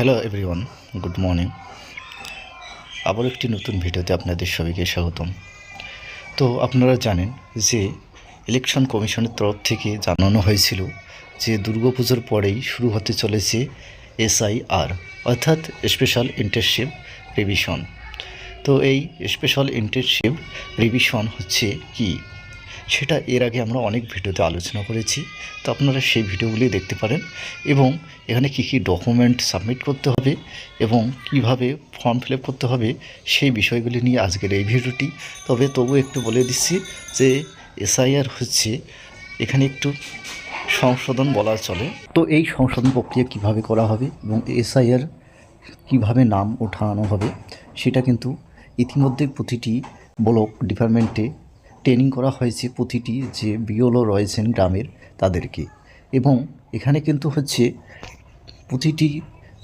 Hello everyone good morning আবার একটি নতুন ভিডিওতে আপনাদের সবাইকে স্বাগতম। তো আপনারা জানেন যে ইলেকশন কমিশনের তরফ থেকে জানানো হয়েছিল যে দুর্গাপুজোর পরেই শুরু হতে চলেছে এসআইআর অর্থাৎ স্পেশাল ইন্টার্নশিপ রিভিশন তো এই স্পেশাল ইন্টার্নশিপ রিভিশন হচ্ছে কি? সেটা এর আগে আমরা অনেক ভিডিওতে আলোচনা করেছি। তো আপনারা সেই ভিডিওগুলি দেখতে পারেন এবং এখানে কী কী ডকুমেন্ট সাবমিট করতে হবে এবং কীভাবে ফর্ম ফিল করতে হবে সেই বিষয়গুলি নিয়ে আজকের এই ভিডিওটি। তবে তবু একটু বলে দিচ্ছি যে এসআইআর হচ্ছে এখানে একটু সংশোধন বলা চলে। তো এই সংশোধন প্রক্রিয়া কীভাবে করা হবে এবং এসআইআর কীভাবে নাম ওঠানো হবে সেটা কিন্তু ইতিমধ্যে প্রতিটি ব্লক ডিপার্টমেন্টে ট্রেনিং করা হয়েছে প্রতিটি যে বিওলো রয়েছেন গ্রামের তাদেরকে। এবং এখানে কিন্তু হচ্ছে প্রতিটি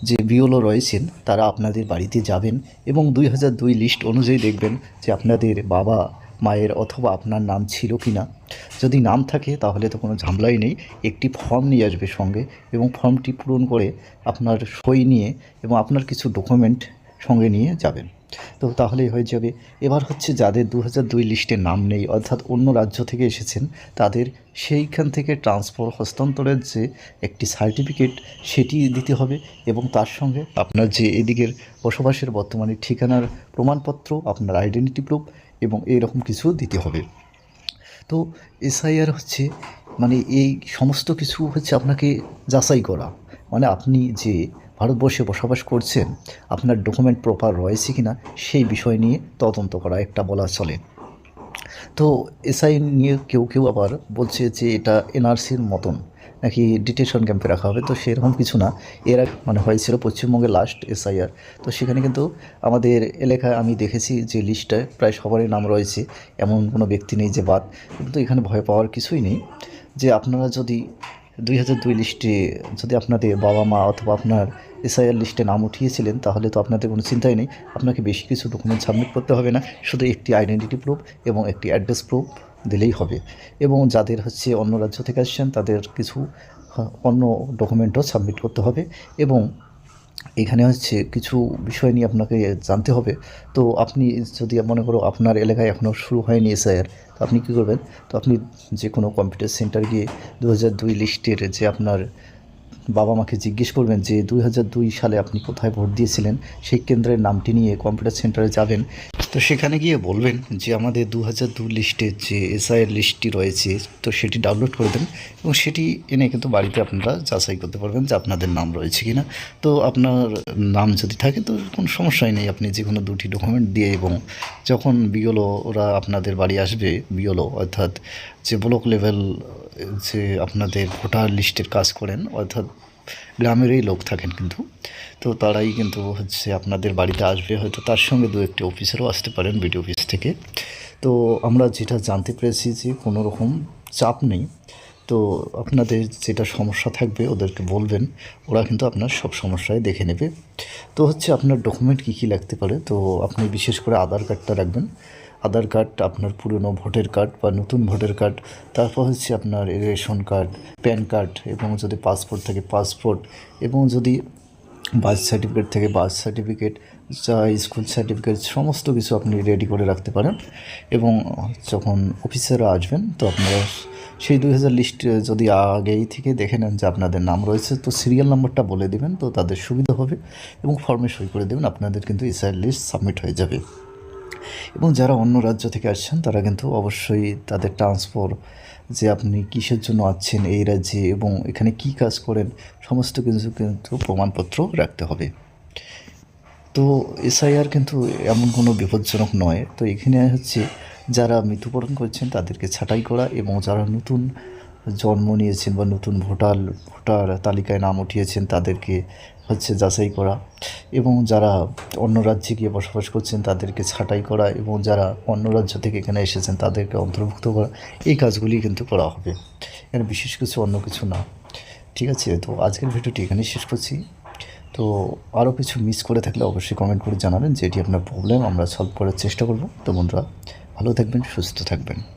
যে বিওলো রয়েছেন তারা আপনাদের বাড়িতে যাবেন এবং দুই হাজার দুই লিস্ট অনুযায়ী দেখবেন যে আপনাদের বাবা মায়ের অথবা আপনার নাম ছিল কি না। যদি নাম থাকে তাহলে তো কোনো ঝামেলাই নেই, একটি ফর্ম নিয়ে আসবে সঙ্গে এবং ফর্মটি পূরণ করে আপনার সই নিয়ে এবং আপনার কিছু ডকুমেন্ট সঙ্গে নিয়ে যাবেন। তো তাহলেই হয়ে যাবে। এবার হচ্ছে যাদের দু দুই লিস্টে নাম নেই, অর্থাৎ অন্য রাজ্য থেকে এসেছেন, তাদের সেইখান থেকে ট্রান্সফার হস্তান্তরের যে একটি সার্টিফিকেট সেটি দিতে হবে এবং তার সঙ্গে আপনার যে এদিকের বসবাসের বর্তমানে ঠিকানার প্রমাণপত্র, আপনার আইডেন্টিটি প্রুফ এবং এইরকম কিছু দিতে হবে। তো এসআইআর হচ্ছে মানে এই সমস্ত কিছু হচ্ছে আপনাকে যাচাই করা। মানে আপনি যে ভারতবর্ষে বসবাস করছেন, আপনার ডকুমেন্ট প্রপার রয়েছে কি না সেই বিষয় নিয়ে তদন্ত করা একটা বলা চলে। তো এসআই নিয়ে কেউ কেউ আবার বলছে যে এটা এনআরসির মতন, নাকি ডিটেশন ক্যাম্পে রাখা হবে, তো সেরকম কিছু না। এর মানে হয়েছিল পশ্চিমবঙ্গে লাস্ট এসআইআর। তো সেখানে কিন্তু আমাদের এলাকায় আমি দেখেছি যে লিস্টটায় প্রায় সবারই নাম রয়েছে, এমন কোনো ব্যক্তি নেই যে বাদ। কিন্তু এখানে ভয় পাওয়ার কিছুই নেই যে আপনারা যদি দুই হাজার দুই লিস্টে যদি আপনাদের বাবা মা অথবা আপনার এসআইআর লিস্টে নাম উঠিয়েছিলেন, তাহলে তো আপনাদের কোনো চিন্তাই নেই। আপনাকে বেশি কিছু ডকুমেন্ট সাবমিট করতে হবে না, শুধু একটি আইডেন্টিটি প্রুফ এবং একটি অ্যাড্রেস প্রুফ দিলেই হবে। এবং যাদের হচ্ছে অন্য রাজ্য থেকে আসছেন, তাদের কিছু অন্য ডকুমেন্টও সাবমিট করতে হবে এবং এখানে হচ্ছে কিছু বিষয় নিয়ে আপনাকে জানতে হবে। তো আপনি যদি মনে করো আপনার এলাকায় এখনও শুরু হয়নি এসআইআর, তো আপনি কী করবেন? তো আপনি যে কোনো কম্পিউটার সেন্টার গিয়ে দু দুই লিস্টের যে আপনার বাবা মাকে জিজ্ঞেস করবেন যে দুই হাজার দুই সালে আপনি কোথায় ভোট দিয়েছিলেন? সেই কেন্দ্রের নামটি নিয়ে কম্পিউটার সেন্টারে যাবেন। তো সেখানে গিয়ে বলবেন যে আমাদের দু হাজার দু লিস্টের যে এসআইয়ের লিস্টটি রয়েছে, তো সেটি ডাউনলোড করে দেন এবং সেটি এনে কিন্তু বাড়িতে আপনারা যাচাই করতে পারবেন যে আপনাদের নাম রয়েছে কি না তো আপনার নাম যদি থাকে তো কোনো সমস্যাই নেই, আপনি যে কোনো দুটি ডকুমেন্ট দিয়ে এবং যখন বিওলো ওরা আপনাদের বাড়ি আসবে বিওলো অর্থাৎ যে ব্লক লেভেল যে আপনাদের ভোটার লিস্টের কাজ করেন, অর্থাৎ গ্রামেরই লোক থাকেন কিন্তু। তো তারাই কিন্তু হচ্ছে আপনাদের বাড়িতে আসবে, হয়তো তার সঙ্গে দু একটি অফিসারও আসতে পারেন বিডিও অফিস থেকে। তো আমরা যেটা জানতে পেরেছি যে কোনো রকম চাপ নেই। তো আপনাদের যেটা সমস্যা থাকবে ওদেরকে বলবেন, ওরা কিন্তু আপনার সব সমস্যায় দেখে নেবে। তো হচ্ছে আপনার ডকুমেন্ট কী কী লাগতে পারে? তো আপনি বিশেষ করে আধার কার্ডটা রাখবেন। আধার কার্ড, আপনার পুরনো ভোটার কার্ড বা নতুন ভোটার কার্ড, তারপর হচ্ছে আপনার রেশন কার্ড, প্যান কার্ড এবং যদি পাসপোর্ট থাকে, পাসপোর্ট এবং যদি বার্থ সার্টিফিকেট থেকে, বার্থ সার্টিফিকেট, যা স্কুল সার্টিফিকেট, সমস্ত কিছু আপনি রেডি করে রাখতে পারেন এবং যখন অফিসাররা আসবেন, তো আপনারা সেই দুই হাজার লিস্ট যদি আগেই থেকে দেখে নেন যে আপনাদের নাম রয়েছে, তো সিরিয়াল নাম্বারটা বলে দেবেন, তো তাদের সুবিধা হবে এবং ফর্মে সই করে দেবেন, আপনাদের কিন্তু এসআইয়ের লিস্ট সাবমিট হয়ে যাবে। এবং যারা অন্য রাজ্য থেকে আসছেন, তারা কিন্তু অবশ্যই তাদের ট্রান্সফার যে আপনি কিসের জন্য আছেন এই রাজ্যে এবং এখানে কি কাজ করেন, সমস্ত কিছু কিন্তু প্রমাণপত্র রাখতে হবে। তো এসআইআর কিন্তু এমন কোনো বিপজ্জনক নয়। তো এখানে হচ্ছে যারা মৃত্যুবরণ করছেন, তাদেরকে ছাঁটাই করা এবং যারা নতুন জন্ম নিয়েছেন বা নতুন ভোটার ভোটার তালিকায় নাম উঠিয়েছেন তাদেরকে হচ্ছে যাচাই করা এবং যারা অন্য রাজ্যে গিয়ে বসবাস করছেন তাদেরকে ছাঁটাই করা এবং যারা অন্য রাজ্য থেকে এখানে এসেছেন তাদেরকে অন্তর্ভুক্ত করা, এই কাজগুলি কিন্তু করা হবে। এখানে বিশেষ কিছু অন্য কিছু না। ঠিক আছে? তো আজকের ভিডিওটি এখানেই শেষ করছি। তো আরও কিছু মিস করে থাকলে অবশ্যই কমেন্ট করে জানাবেন যেটি আপনার প্রবলেম আমরা সলভ করার চেষ্টা করব। তো বন্ধুরা, ভালো থাকবেন, সুস্থ থাকবেন।